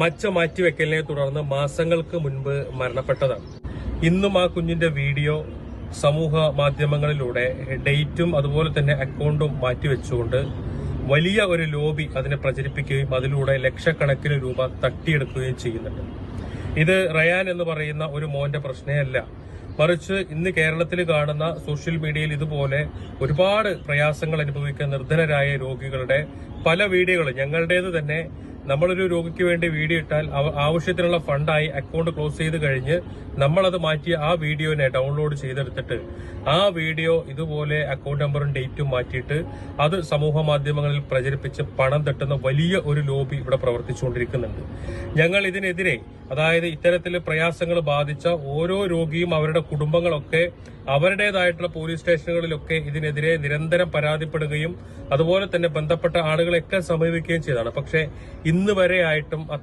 മച്ച മാറ്റിവെക്കലിനെ തുടർന്ന് മാസങ്ങൾക്ക് മുൻപ് മരണപ്പെട്ടതാണ്. ഇന്നും ആ കുഞ്ഞിന്റെ വീഡിയോ സമൂഹ മാധ്യമങ്ങളിലൂടെ ഡേറ്റും അതുപോലെ തന്നെ അക്കൗണ്ടും മാറ്റിവെച്ചുകൊണ്ട് വലിയ ഒരു ലോബി അതിനെ പ്രചരിപ്പിക്കുകയും അതിലൂടെ ലക്ഷക്കണക്കിന് രൂപ തട്ടിയെടുക്കുകയും ചെയ്യുന്നുണ്ട്. ഇത് റയാൻ എന്ന് പറയുന്ന ഒരു മോന്റെ പ്രശ്നമല്ല. മറിച്ച് ഇന്ന് കേരളത്തിൽ കാണുന്ന സോഷ്യൽ മീഡിയയിൽ ഇതുപോലെ ഒരുപാട് പ്രയാസങ്ങൾ അനുഭവിക്കുന്ന നിർധനരായ രോഗികളുടെ പല വീഡിയോകൾ ഞങ്ങളുടേത് തന്നെ നമ്മളൊരു രോഗിക്ക് വേണ്ടി വീഡിയോ ഇട്ടാൽ ആവശ്യത്തിനുള്ള ഫണ്ടായി അക്കൗണ്ട് ക്ലോസ് ചെയ്ത് കഴിഞ്ഞ് നമ്മളത് മാറ്റി ആ വീഡിയോനെ ഡൗൺലോഡ് ചെയ്തെടുത്തിട്ട് ആ വീഡിയോ ഇതുപോലെ അക്കൗണ്ട് നമ്പറും ഡേറ്റും മാറ്റിയിട്ട് അത് സമൂഹ മാധ്യമങ്ങളിൽ പ്രചരിപ്പിച്ച് പണം തട്ടുന്ന വലിയ ഒരു ലോബി ഇവിടെ പ്രവർത്തിച്ചുകൊണ്ടിരിക്കുന്നുണ്ട്. ഞങ്ങൾ ഇതിനെതിരെ അതായത് ഇത്തരത്തിൽ പ്രയാസങ്ങൾ ബാധിച്ച ഓരോ രോഗിയും അവരുടെ കുടുംബങ്ങളൊക്കെ അവരുടേതായിട്ടുള്ള പോലീസ് സ്റ്റേഷനുകളിലൊക്കെ ഇതിനെതിരെ നിരന്തരം പരാതിപ്പെടുകയും അതുപോലെ തന്നെ ബന്ധപ്പെട്ട ആളുകളെയൊക്കെ സമീപിക്കുകയും ചെയ്തതാണ്. പക്ഷേ ഇന്ന് വരെ ആയിട്ടും